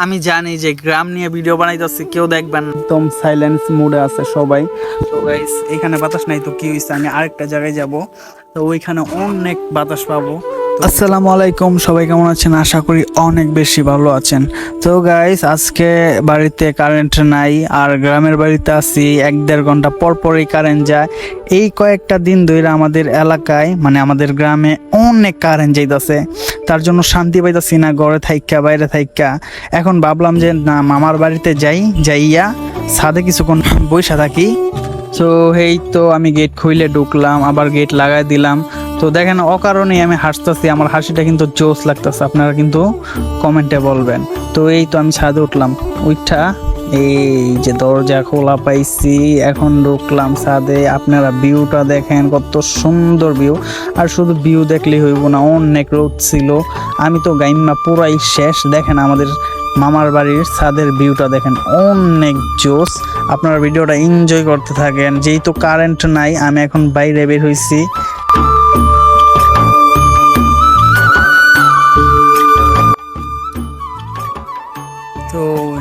আমি জানি যে গ্রাম নিয়ে ভিডিও বানাইতেছি কেউ দেখবেন একদম সাইলেন্স মুডে আছে সবাই। তো গাইস এখানে বাতাস নাই তো কি হয়েছে আমি আরেকটা জায়গায় যাব। তো ওইখানে অনেক বাতাস পাবো। আসসালামু আলাইকুম সবাই কেমন আছেন? আশা করি অনেক বেশি ভালো আছেন। তো গাইস আজকে বাড়িতে কারেন্ট নাই আর গ্রামের বাড়িতে আছি এক দেড় ঘণ্টা পর পরই কারেন্ট যায়। এই কয়েকটা দিন ধরে আমাদের এলাকায় মানে আমাদের গ্রামে অনেক কারেন্ট যাইতাছে। তার জন্য শান্তি পাইতাছি না, ঘরে থাইকা, বাইরে থাইকা। এখন ভাবলাম যে, না, মামার বাড়িতে যাই, যাইয়া ছাদে কিছুক্ষণ বইসা থাকি। তো এই তো আমি গেট খুইলে ঢুকলাম, আবার গেট লাগাই দিলাম। তো দেখেন, অকারণেই আমি হাসতেছি, আমার হাসিটা কিন্তু জোস লাগতেছে। আপনারা কিন্তু কমেন্টে বলবেন। তো এই তো আমি ছাদে উঠলাম। উঠা এই যে দরজা খোলা পাইছি, এখন ঢুকলাম ছাদে। আপনারা ভিউটা দেখেন, কত সুন্দর ভিউ। আর শুধু ভিউ দেখলেই হইব না, অনেক রোদ ছিল। আমি তো গাইমা পুরাই শেষ। দেখেন আমাদের মামার বাড়ির ছাদের ভিউটা দেখেন, অনেক জোস। আপনারা ভিডিওটা এনজয় করতে থাকেন। যেহেতু কারেন্ট নাই, আমি এখন বাইরে বের হয়েছি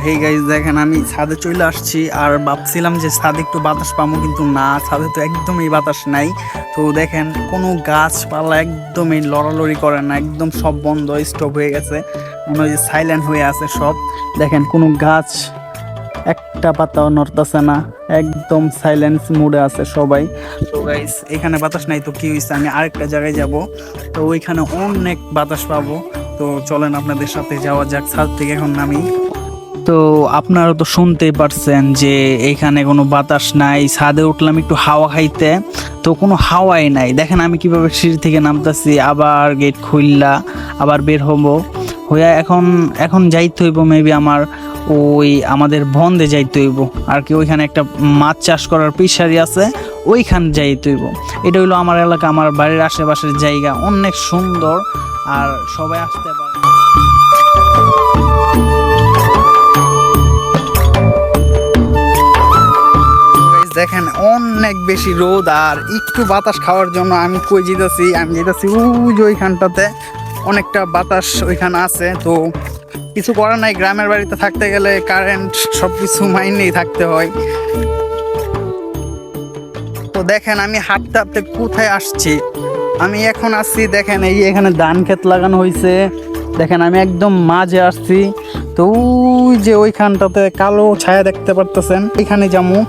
হেই গাইজ দেখেন আমি ছাদে চলে আসছি আর ভাবছিলাম যে ছাদে একটু বাতাস পাবো কিন্তু না, ছাদে তো একদমই বাতাস নাই। তো দেখেন, কোনো গাছপালা একদমই লড়ালড়ি করে না, একদম সব বন্ধ স্টপ হয়ে গেছে। মনে হয় সাইলেন্ট হয়ে আছে সব। দেখেন, কোনো গাছ একটা পাতাও নড়তেছে না, একদম সাইলেন্স মুডে আছে সবাই। তো গাইস এখানে বাতাস নাই, তো কি হয়েছে আমি আরেকটা জায়গায় যাব। তো ওইখানে অনেক বাতাস পাবো। তো চলেন আপনাদের সাথে যাওয়া যাক, ছাদ থেকে এখন নামি। তো আপনারা তো শুনতেই পারছেন যে এখানে কোনো বাতাস নাই, ছাদে উঠলাম একটু হাওয়া খাইতে। তো কোনো হাওয়াই নাই। দেখেন আমি কীভাবে সিঁড়ি থেকে নামতাছি, আবার গেট খুললা আবার বের হব। হইয়া এখন এখন যাইতে হইব মেবি আমার ওই আমাদের বন্ধে যাইতে হইব। আর কি ওইখানে একটা মাছ চাষ করার পিসারি আছে, ওইখানে যাইতে হইব। এটা হইল আমার এলাকা, আমার বাড়ির আশেপাশের জায়গা। অনেক সুন্দর। আর সবাই আসতে দেখেন অনেক বেশি রোদ আর একটু বাতাস খাওয়ার জন্য আমি কই যেতেছি আমি যেতেছি ওই যে ওইখানটাতে। অনেকটা বাতাস ওইখানে আছে, তো কিছু করার নাই। গ্রামের বাড়িতে থাকতে গেলে কারেন্ট সব কিছু মাইনেই থাকতে হয়। তো দেখেন আমি হাঁটতে হাঁটতে কোথায় আসছি? আমি এখন আসছি দেখেন এই এখানে ধান ক্ষেত লাগানো হয়েছে দেখেন আমি একদম মাঝে আসছি। তো ওই যে ওইখানটাতে কালো ছায়া দেখতে পারতেছেন। এখানে এই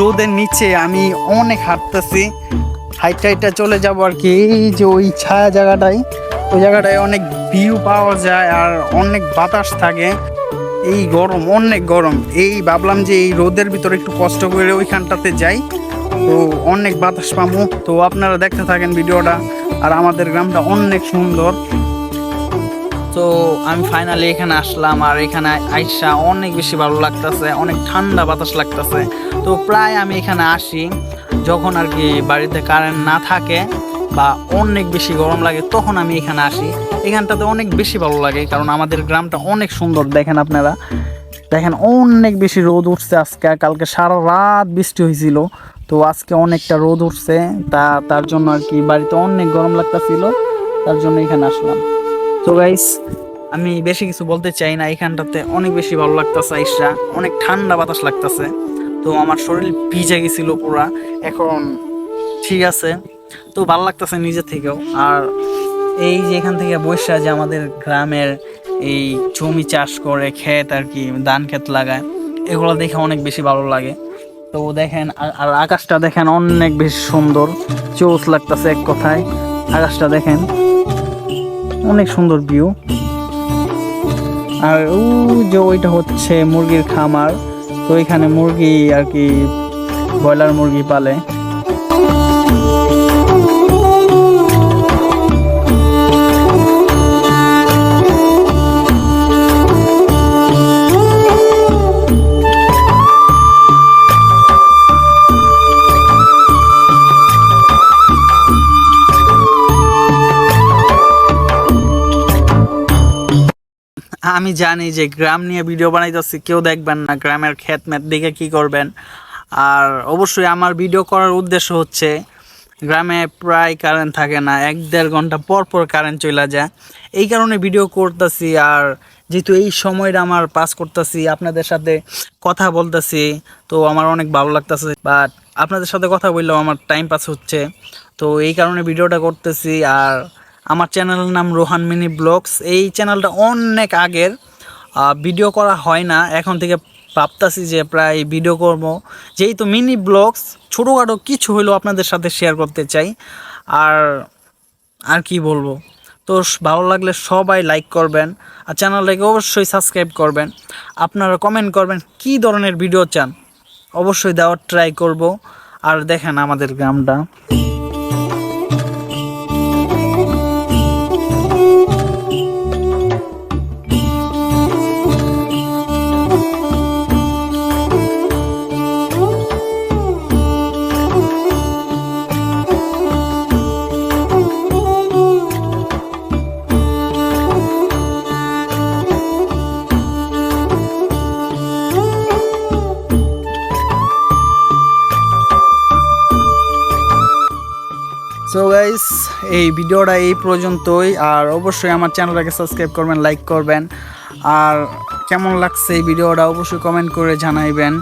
রোদের নিচে আমি অনেক হাঁটতেছি। হাইটা হাইটা চলে যাব আর কি। এই যে ওই ছায়া জায়গাটায়, ওই জায়গাটায় অনেক ভিউ পাওয়া যায় আর অনেক বাতাস থাকে। এই গরম, অনেক গরম। এই ভাবলাম যে এই রোদের ভিতরে একটু কষ্ট করে ওইখানটাতে যাই। তো অনেক বাতাস পাবো তো আপনারা দেখতে থাকেন ভিডিওটা। আর আমাদের গ্রামটা অনেক সুন্দর। তো আমি ফাইনালি এখানে আসলাম আর এখানে আইসা অনেক বেশি ভালো লাগতেছে, অনেক ঠান্ডা বাতাস লাগতেছে। তো প্রায় আমি এখানে আসি। যখন আর কি বাড়িতে কারেন্ট না থাকে বা অনেক বেশি গরম লাগে, তখন আমি এখানে আসি। এখানটাতে অনেক বেশি ভালো লাগে, কারণ আমাদের গ্রামটা অনেক সুন্দর, দেখেন আপনারা। দেখেন অনেক বেশি রোদ উঠছে আজকে কালকে সারা রাত বৃষ্টি হয়েছিল। তো আজকে অনেকটা রোদ উঠছে, তা, তার জন্য আর কি বাড়িতে অনেক গরম লাগতেছিল, তার জন্য এখানে আসলাম। তো গাইস আমি বেশি কিছু বলতে চাই না, এখানটাতে অনেক বেশি ভালো লাগতেছে, আইসা। অনেক ঠান্ডা বাতাস লাগতেছে। তো আমার শরীর ভিজে গেছিল পুরা। এখন ঠিক আছে। তো ভালো লাগতেছে নিজে থেকেও। আর এই যে এখান থেকে বৈশা যে আমাদের গ্রামের এই জমি চাষ করে ক্ষেত আর কি, ধান ক্ষেত লাগায়, এগুলো দেখে অনেক বেশি ভালো লাগে। তো দেখেন, আর- আকাশটা দেখেন অনেক বেশি সুন্দর। চোস লাগতেছে এক কথায়। আকাশটা দেখেন, অনেক সুন্দর ভিউ আর ও যে ওইটা হচ্ছে মুরগির খামার। তো এখানে মুরগি আর কি ব্রয়লার মুরগি পালে। আমি জানি যে গ্রাম নিয়ে ভিডিও বানাইতেছি, কেউ দেখবেন না গ্রামের ক্ষেত ম্যাত দেখে কী করবেন। আর অবশ্যই আমার ভিডিও করার উদ্দেশ্য হচ্ছে, গ্রামে প্রায় কারেন্ট থাকে না, এক দেড় ঘণ্টা পর পর কারেন্ট চলে যায়। এই কারণে ভিডিও করতেছি আর যেহেতু এই সময়টা আমার পাস করতেছি, আপনাদের সাথে কথা বলতেছি, তো আমার অনেক ভালো লাগতেছে। বাট আপনাদের সাথে কথা বললেও আমার টাইম পাস হচ্ছে। তো এই কারণে ভিডিওটা করতেছি আর আমার চ্যানেলের নাম রোহান মিনি ব্লগস। এই চ্যানেলটা অনেক আগের ভিডিও করা হয় না। এখন থেকে ভাবতাছি যে প্রায় ভিডিও করব। যেহেতু মিনি ব্লগস, ছোটোখাটো কিছু হলেও আপনাদের সাথে শেয়ার করতে চাই। আর আর কি বলব? তো ভালো লাগলে সবাই লাইক করবেন। আর চ্যানেলটাকে অবশ্যই সাবস্ক্রাইব করবেন। আপনারা কমেন্ট করবেন, কি ধরনের ভিডিও চান? অবশ্যই দেওয়ার ট্রাই করব। আর দেখেন আমাদের গ্রামটা। সো গাইস এই ভিডিওটা এই পর্যন্তই। আর অবশ্যই আমার চ্যানেলটাকে সাবস্ক্রাইব করবেন লাইক করবেন। আর কেমন লাগছে এই ভিডিওটা অবশ্যই কমেন্ট করে জানাইবেন।